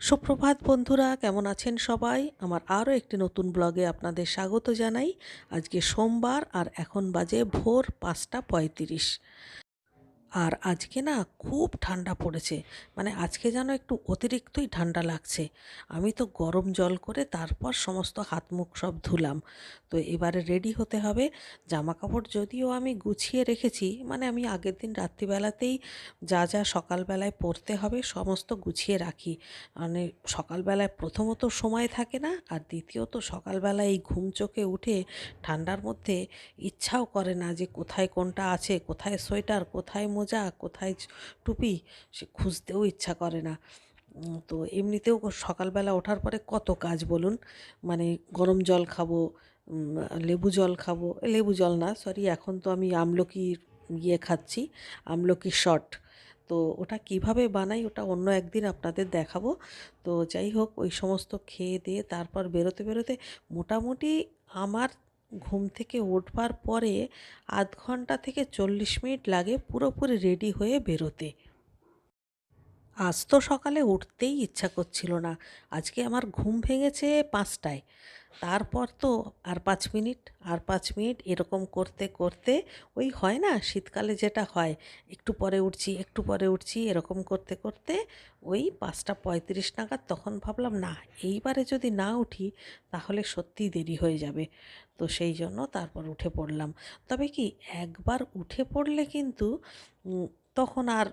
সুপ্রভাত বন্ধুরা, কেমন আছেন সবাই? আমার আরও একটি নতুন ব্লগে আপনাদের স্বাগত জানাই। আজকে সোমবার আর এখন বাজে ভোর পাঁচটা পঁয়ত্রিশ। আর আজকে না খুব ঠান্ডা পড়েছে। মানে আজকে যেন একটু অতিরিক্তই ঠান্ডা লাগছে। আমি তো গরম জল করে তারপর সমস্ত হাত মুখ সব ধুলাম। তো এবারে রেডি হতে হবে। জামা কাপড় যদিও আমি গুছিয়ে রেখেছি মানে আমি আগের দিন রাত্রিবেলাতেই যা যা সকালবেলায় পরতে হবে সমস্ত গুছিয়ে রাখি। মানে সকালবেলায় প্রথমত সময় থাকে না, আর দ্বিতীয়ত সকালবেলায় এই ঘুম চোখে উঠে ঠান্ডার মধ্যে ইচ্ছাও করে না যে কোথায় কোনটা আছে, কোথায় সোয়েটার, কোথায় মোজা, কোথায় টুপি? সে খুঁজতেও ইচ্ছা করে না। তো এমনিতেও সকালবেলা ওঠার পরে কত কাজ বলুন? মানে গরম জল খাব লেবু জল খাব লেবু জল না, সরি, এখন তো আমি আমলকির ইয়ে খাচ্ছি আমলকির শট তো ওটা কীভাবে বানাই ওটা অন্য একদিন আপনাদের দেখাবো। তো যাই হোক, ওই সমস্ত খেয়ে দিয়ে তারপর বেরোতে বেরোতে মোটামুটি আমার ঘুম থেকে উঠবার পরে আধ ঘণ্টা থেকে চল্লিশ মিনিট লাগে পুরোপুরি রেডি হয়ে বেরোতে। আজ তো সকালে উঠতেই ইচ্ছা করছিল না। আজকে আমার ঘুম ভেঙেছে পাঁচটায়। তারপর তো আর পাঁচ মিনিট, আর পাঁচ মিনিট এরকম করতে করতে ওই হয় না, শীতকালে যেটা হয়, একটু পরে উঠছি, একটু পরে উঠছি, এরকম করতে করতে ওই পাঁচটা পঁয়ত্রিশ নাগাদ তখন ভাবলাম, না, এইবারে যদি না উঠি, তাহলে সত্যিই দেরি হয়ে যাবে। তো সেই জন্য তারপর উঠে পড়লাম। তবে কি, একবার উঠে পড়লে কিন্তু তখন আর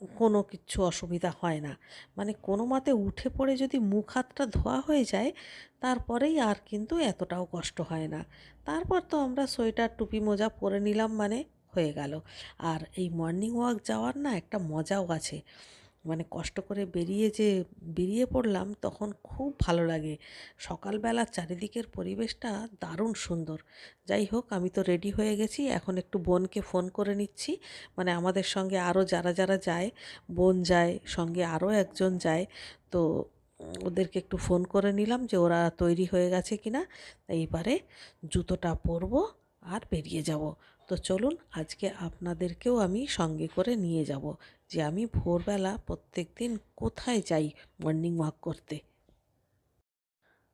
কোনো কিছু অসুবিধা হয় না। মানে কোনো মতে উঠে পড়ে যদি মুখ হাতটা ধোয়া হয়ে যায়, তারপরেই আর কিন্তু এতটাও কষ্ট হয় না। তারপর তো আমরা সোয়েটার, টুপি, মোজা পরে নিলাম মানে হয়ে গেল। আর এই মর্নিং ওয়াক যাওয়ার না একটা মজাও আছে। মানে কষ্ট করে বেরিয়ে যে, বেরিয়ে পড়লাম তখন খুব ভালো লাগে। সকালবেলা চারিদিকের পরিবেশটা দারুণ সুন্দর। যাই হোক, আমি তো রেডি হয়ে গেছি। এখন একটু বোনকে ফোন করে নিচ্ছি। মানে আমাদের সঙ্গে আরও যারা যারা যায়, বোন যায়, সঙ্গে আরও একজন যায়, তো ওদেরকে একটু ফোন করে নিলাম যে, ওরা তৈরি হয়ে গেছে কিনা। এইবারে জুতোটা পরবো আর বেরিয়ে যাব। তো চলুন আজকে আপনাদেরকেও আমি সঙ্গে করে নিয়ে যাব যে আমি ভোরবেলা প্রত্যেক দিন কোথায় যাই মর্নিং ওয়াক করতে।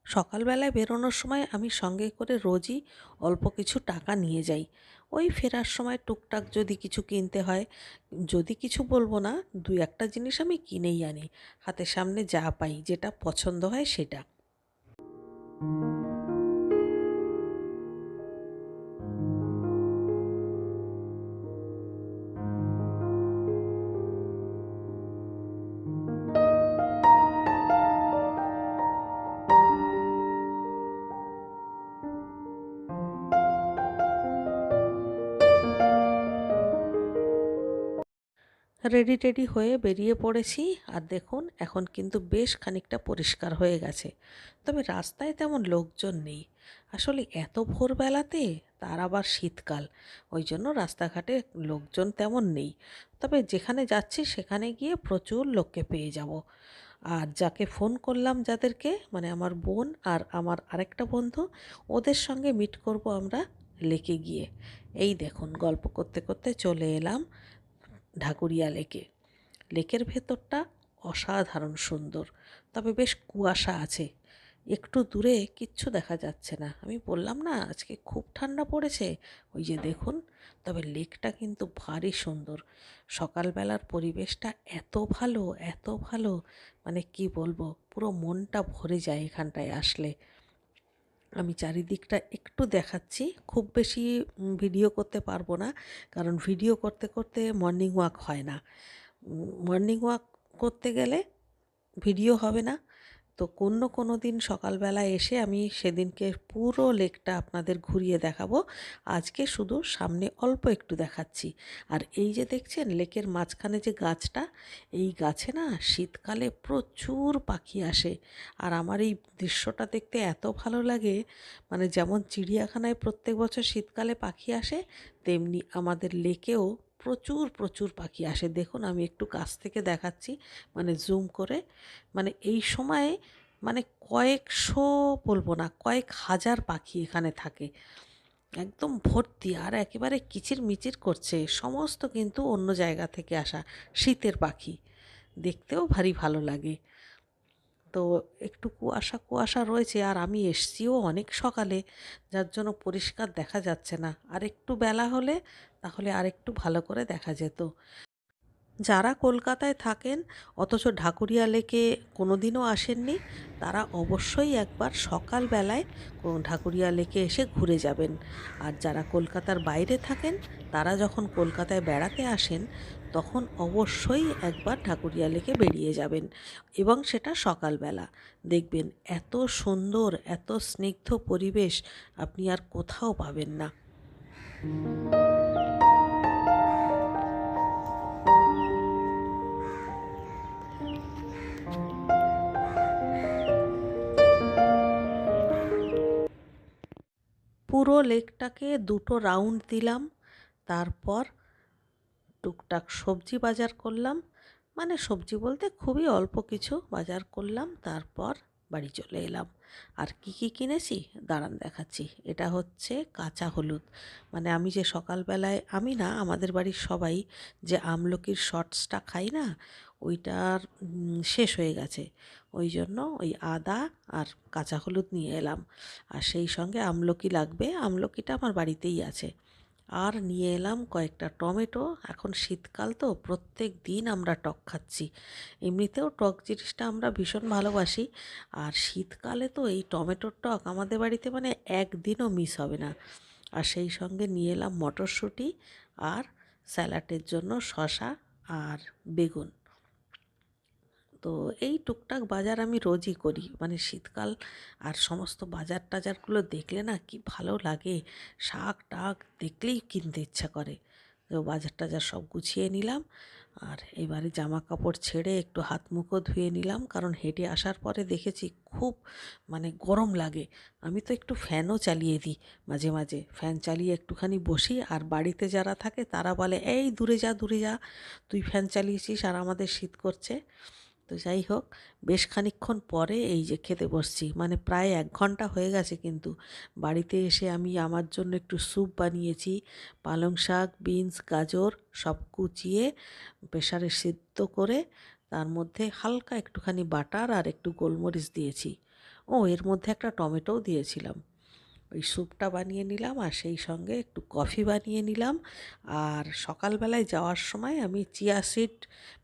সকালবেলায় বেরোনোর সময় আমি সঙ্গে করে রোজই অল্প কিছু টাকা নিয়ে যাই। ওই ফেরার সময় টুকটাক যদি কিছু কিনতে হয়, যদি কিছু বলব না, দুই একটা জিনিস আমি কিনেই আনি হাতের সামনে যা পাই, যেটা পছন্দ হয় সেটা। রেডি টেডি হয়ে বেরিয়ে পড়েছি। আর দেখুন, এখন কিন্তু বেশ খানিকটা পরিষ্কার হয়ে গেছে। তবে রাস্তায় তেমন লোকজন নেই। আসলে এত ভোরবেলাতে, তার আবার শীতকাল। ওই জন্য রাস্তাঘাটে লোকজন তেমন নেই। তবে যেখানে যাচ্ছি, সেখানে গিয়ে প্রচুর লোককে পেয়ে যাব। আর যাকে ফোন করলাম যাদেরকে মানে আমার বোন আর আমার আরেকটা বন্ধু, ওদের সঙ্গে মিট করব আমরা লেকে গিয়ে। এই দেখুন, গল্প করতে করতে চলে এলাম। ঢাকুরিয়া লেকে। লেকের ভেতরটা অসাধারণ সুন্দর, তবে বেশ কুয়াশা আছে। একটু দূরে কিচ্ছু দেখা যাচ্ছে না। আমি বললাম, না, আজকে খুব ঠান্ডা পড়েছে। ওই যে দেখুন, তবে লেকটা কিন্তু ভারী সুন্দর। সকালবেলার পরিবেশটা এত ভালো এত ভালো মানে কি বলব, পুরো মনটা ভরে যায় এখানটায় আসলে। আমি চারিদিকটা একটু দেখাচ্ছি। খুব বেশি ভিডিও করতে পারব না, কারণ ভিডিও করতে করতে মর্নিং ওয়াক হয় না। মর্নিং ওয়াক করতে গেলে ভিডিও হবে না তো কোনো কোনো দিন সকালবেলা এসে আমি সেদিনকে পুরো লেকটা আপনাদের ঘুরিয়ে দেখাবো। আজকে শুধু সামনে অল্প একটু দেখাচ্ছি। আর এই যে দেখছেন, লেকের মাঝখানে যে গাছটা, এই গাছে না শীতকালে প্রচুর পাখি আসে। আর আমার এই দৃশ্যটা দেখতে এত ভালো লাগে মানে যেমন চিড়িয়াখানায় প্রত্যেক বছর শীতকালে পাখি আসে, তেমনি আমাদের লেকেও প্রচুর প্রচুর পাখি আসে। দেখুন, আমি একটু কাছ থেকে দেখাচ্ছি মানে জুম করে। মানে এই সময়ে মানে কয়েকশো বলব না, কয়েক হাজার পাখি এখানে থাকে। একদম ভর্তি, আর একেবারে কিচির মিচির করছে। সমস্ত কিন্তু অন্য জায়গা থেকে আসা শীতের পাখি। দেখতেও ভারী ভালো লাগে। তো একটু কুয়াশা কুয়াশা রয়েছে, আর আমি এসছিও অনেক সকালে। যার জন্য পরিষ্কার দেখা যাচ্ছে না। আর একটু বেলা হলে তাহলে আর একটু ভালো করে দেখা যেত। যারা কলকাতায় থাকেন, অথচ ঢাকুরিয়া লেকে কোনো দিনও আসেননি, তারা অবশ্যই একবার সকালবেলায় ঢাকুরিয়া লেকে এসে ঘুরে যাবেন। আর যারা কলকাতার বাইরে থাকেন, তারা যখন কলকাতায় বেড়াতে আসেন, তখন অবশ্যই একবার ঠাকুরিয়া লেকে বেরিয়ে যাবেন এবং সেটা সকালবেলা। দেখবেন এত সুন্দর, এত স্নিগ্ধ পরিবেশ আপনি আর কোথাও পাবেন না। পুরো লেকটাকে দুটো রাউন্ড দিলাম, তারপর টুকটাক সবজি বাজার করলাম। মানে সবজি বলতে খুবই অল্প কিছু বাজার করলাম, তারপর বাড়ি চলে এলাম। আর কি কি কিনেছি? দাঁড়ান দেখাচ্ছি। এটা হচ্ছে কাঁচা হলুদ। মানে আমি যে সকালবেলায়, আমি না, আমাদের বাড়ির সবাই যে আমলকির শর্টসটা খাই না, ওইটার শেষ হয়ে গেছে। ওই জন্য ওই আদা আর কাঁচা হলুদ নিয়ে এলাম। আর সেই সঙ্গে আমলকি লাগবে। আমলকিটা আমার বাড়িতেই আছে। আর নিয়ে এলাম কয়েকটা টমেটো। এখন শীতকাল তো, প্রত্যেক দিন আমরা টক খাচ্ছি। এমনিতেও টক জিনিসটা আমরা ভীষণ ভালোবাসি। আর শীতকালে তো এই টমেটোর টক আমাদের বাড়িতে মানে একদিনও মিস হবে না। আর সেই সঙ্গে নিয়ে এলাম মটরশুঁটি আর স্যালাডের জন্য শশা আর বেগুন। তো এই টুকটাক বাজার আমি রোজই করি। মানে শীতকাল আর সমস্ত বাজার টাজারগুলো দেখলে না কি ভালো লাগে। শাক টাক দেখলেই কিনতে ইচ্ছা করে। তো বাজার টাজার সব গুছিয়ে নিলাম আর এবারে জামা কাপড় ছেড়ে একটু হাত মুখও ধুয়ে নিলাম। কারণ হেঁটে আসার পরে দেখেছি খুব মানে গরম লাগে। আমি তো একটু ফ্যানও চালিয়ে দিই মাঝে মাঝে। ফ্যান চালিয়ে একটুখানি বসি আর বাড়িতে যারা থাকে তারা বলে, এই দূরে যা দূরে যা। তুই ফ্যান চালিয়েছিস আর আমাদের শীত করছে। তো যাই হোক, বেশ খানিক্ষণ পরে এই যে খেতে বসছি। মানে প্রায় এক ঘণ্টা হয়ে গেছে কিন্তু। বাড়িতে এসে আমি আমার জন্য একটু স্যুপ বানিয়েছি, পালং শাক, বিনস, গাজর সব কুচিয়ে প্রেশারে সিদ্ধ করে তার মধ্যে হালকা একটুখানি বাটার আর একটু গোলমরিচ দিয়েছি। ও, এর মধ্যে একটা টমেটোও দিয়েছিলাম। ওই স্যুপটা বানিয়ে নিলাম আর সেই সঙ্গে একটু কফি বানিয়ে নিলাম। আর সকালবেলায় যাওয়ার সময় আমি চিয়া সিড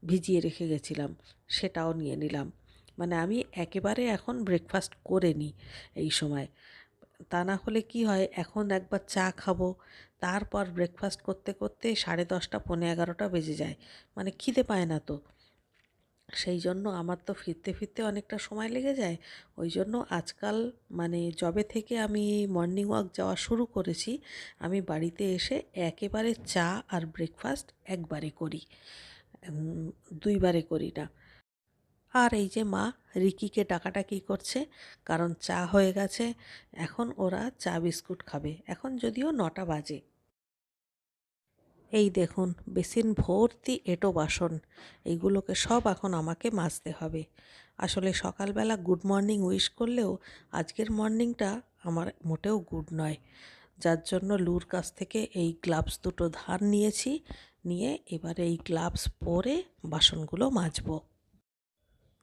ভিজিয়ে রেখে গেছিলাম, সেটাও নিয়ে নিলাম। মানে আমি একেবারে এখন ব্রেকফাস্ট করে নিই এই সময়। তা না হলে কি হয়, এখন একবার চা খাব, তারপর ব্রেকফাস্ট করতে করতে সাড়ে দশটা পনেরো এগারোটা বেজে যায়। মানে খিদে পায় না তো। সেই জন্য আমার তো ফিরতে ফিরতে অনেকটা সময় লেগে যায়। ওই জন্য আজকাল মানে জবে থেকে আমি মর্নিং ওয়াক যাওয়া শুরু করেছি। আমি বাড়িতে এসে একেবারে চা আর ব্রেকফাস্ট একবারে করি। দুইবারে করি না। আর এই যে মা রিকিকে ডাকাটাকি করছে? কারণ চা হয়ে গেছে। এখন ওরা চা বিস্কুট খাবে। এখন যদিও নটা বাজে। এই দেখুন, বেসিন ভর্তি এটো বাসন। এইগুলোকে সব এখন আমাকে মাজতে হবে। আসলে সকালবেলা গুড মর্নিং উইশ করলেও আজকের মর্নিংটা আমার মোটেও গুড নয়। যার জন্য লুর কাছ থেকে এই গ্লাভস দুটো ধার নিয়েছি, নিয়ে এবারে এই গ্লাভস পরে বাসনগুলো মাজবো।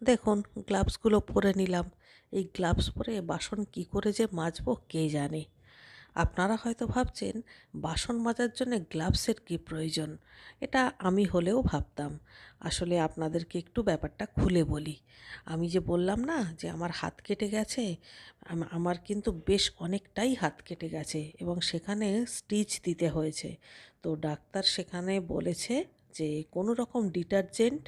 দেখুন গ্লাভসগুলো পরে নিলাম। এই গ্লাভস পরে বাসন কি করে যে মাজবো কে জানে? আপনারা হয়তো ভাবছেন, বাসন মাজার জন্য গ্লাভসের কী প্রয়োজন? এটা আমি হলেও ভাবতাম। আসলে আপনাদেরকে একটু ব্যাপারটা খুলে বলি। আমি যে বললাম না যে আমার হাত কেটে গেছে আমার কিন্তু বেশ অনেকটাই হাত কেটে গেছে এবং সেখানে স্টিচ দিতে হয়েছে। তো ডাক্তার সেখানে বলেছে যে কোনো রকম ডিটারজেন্ট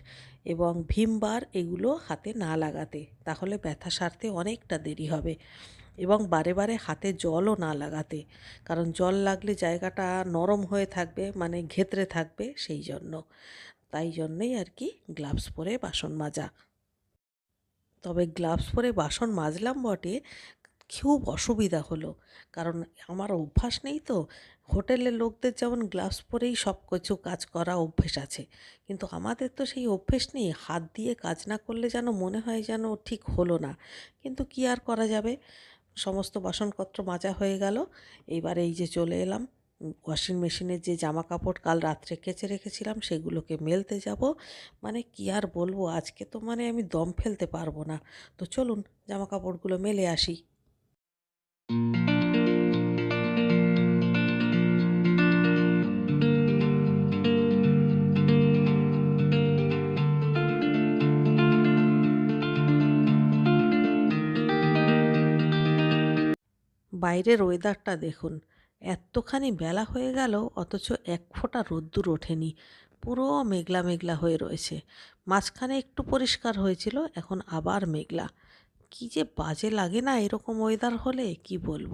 এবং ভিমবার এগুলো হাতে না লাগাতে, তাহলে ব্যথা সারতে অনেকটা দেরি হবে। এবং বারে বারে হাতে জলও না লাগাতে, কারণ জল লাগলে জায়গাটা নরম হয়ে থাকবে মানে ঘেতরে থাকবে সেই জন্য। তাই জন্যই আর কি গ্লাভস পরে বাসন মাজা। তবে গ্লাভস পরে বাসন মাজলাম বটে, খুব অসুবিধা হলো, কারণ আমার অভ্যাস নেই তো হোটেলের লোকদের যেমন গ্লাভস পরেই সব কিছু কাজ করা অভ্যেস আছে, কিন্তু আমাদের তো সেই অভ্যেস নেই, হাত দিয়ে কাজ না করলে যেন মনে হয় যেন ঠিক হলো না। কিন্তু কি আর করা যাবে? সমস্ত বাসনপত্র মাজা হয়ে গেল এইবার এই যে চলে এলাম। ওয়াশিং মেশিনের যে জামা কাপড় কাল রাত্রে কেচে রেখেছিলাম, সেগুলোকে মেলতে যাব। মানে কি আর বলব, আজকে তো মানে আমি দম ফেলতে পারব না। তো চলুন জামা কাপড়গুলো মেলে আসি। বাইরের ওয়েদারটা দেখুন। এতখানি বেলা হয়ে গেল, অথচ এক ফোঁটা রোদ্দুর ওঠেনি। পুরো মেঘলা মেঘলা হয়ে রয়েছে। মাঝখানে একটু পরিষ্কার হয়েছিল, এখন আবার মেঘলা। কি যে বাজে লাগে না এরকম ওয়েদার হলে, কি বলব?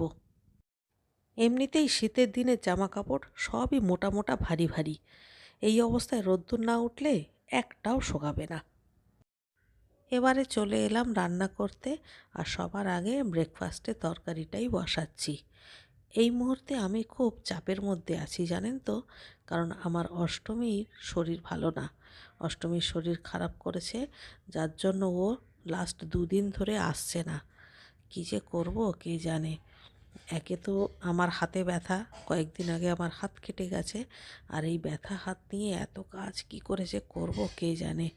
এমনিতেই শীতের দিনের জামা কাপড় সবই মোটা মোটা ভারী ভারী। এই অবস্থায় রোদ্দুর না উঠলে একটাও শোকাবে না। এবারে চলে এলাম রান্না করতে আর সবার আগে ব্রেকফাস্টে তরকারিটাই বসাচ্ছি। এই মুহূর্তে আমি খুব চাপের মধ্যে আছি, জানেন তো? কারণ আমার অষ্টমীর শরীর ভালো না। অষ্টমীর শরীর খারাপ করেছে, যার জন্য ও লাস্ট দুদিন ধরে আসছে না। কী যে করব, কে জানে? একে তো আমার হাতে ব্যথা, কয়েকদিন আগে আমার হাত কেটে গেছে, আর এই ব্যথা হাত নিয়ে এত কাজ কি করে যে করব, কে জানে?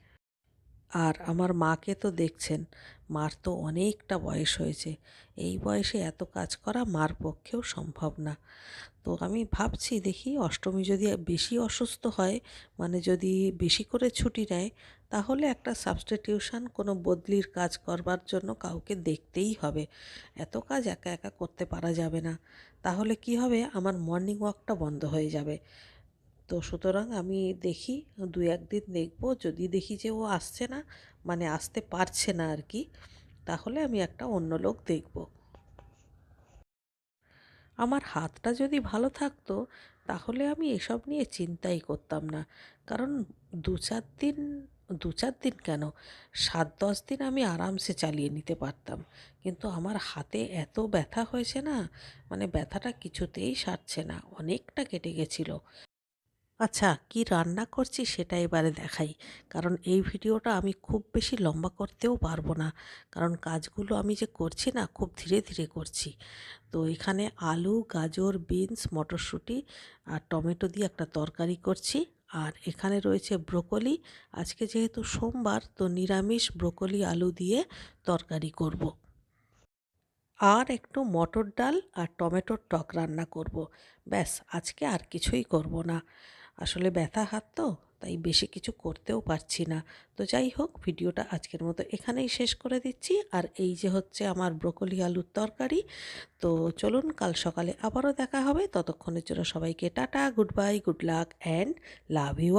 আর আমার মাকে তো দেখছেন, মার তো অনেকটা বয়স হয়েছে। এই বয়সে এত কাজ করা মার পক্ষেও সম্ভব না। তো আমি ভাবছি, দেখি অষ্টমী যদি বেশি অসুস্থ হয় মানে যদি বেশি করে ছুটি নেয়, তাহলে একটা সাবস্টিটিউশন কোনো বদলির কাজ করবার জন্য কাউকে দেখতেই হবে। এত কাজ একা একা করতে পারা যাবে না। তাহলে কি হবে? আমার মর্নিং ওয়াকটা বন্ধ হয়ে যাবে। তো সুতরাং আমি দেখি, দু একদিন দেখব। যদি দেখি যে ও আসছে না মানে আসতে পারছে না আর কি তাহলে আমি একটা অন্য লোক দেখব। আমার হাতটা যদি ভালো থাকতো, তাহলে আমি এসব নিয়ে চিন্তাই করতাম না। কারণ দু চার দিন, দু চার দিন কেন? সাত, দশ দিন আমি আরামসে চালিয়ে নিতে পারতাম। কিন্তু আমার হাতে এত ব্যথা হয়েছে না মানে ব্যথাটা কিছুতেই সারছে না, অনেকটা কেটে গেছিল। আচ্ছা কি রান্না করছি সেটা এবারে দেখাই। কারণ এই ভিডিওটা আমি খুব বেশি লম্বা করতেও পারব না। কারণ কাজগুলো আমি যে করছি না, খুব ধীরে ধীরে করছি। তো এখানে আলু, গাজর, বিনস, মটরশুঁটি আর টমেটো দিয়ে একটা তরকারি করছি। আর এখানে রয়েছে ব্রোকলি। আজকে যেহেতু সোমবার, তো নিরামিষ ব্রোকলি আলু দিয়ে তরকারি করব। আর একটু মটর ডাল আর টমেটোর টক রান্না করব। ব্যাস, আজকে আর কিছুই করব না। আসলে ব্যথা হাত তো, তাই বেশি কিছু করতেও পারছি না। তো যাই হোক, ভিডিওটা আজকের মতো এখানেই শেষ করে দিচ্ছি। আর এই যে হচ্ছে আমার ব্রোকলি আলুর তরকারি, তো চলুন কাল সকালে আবারও দেখা হবে। ততক্ষণের জন্য সবাইকে tata, good bye, good luck, and love you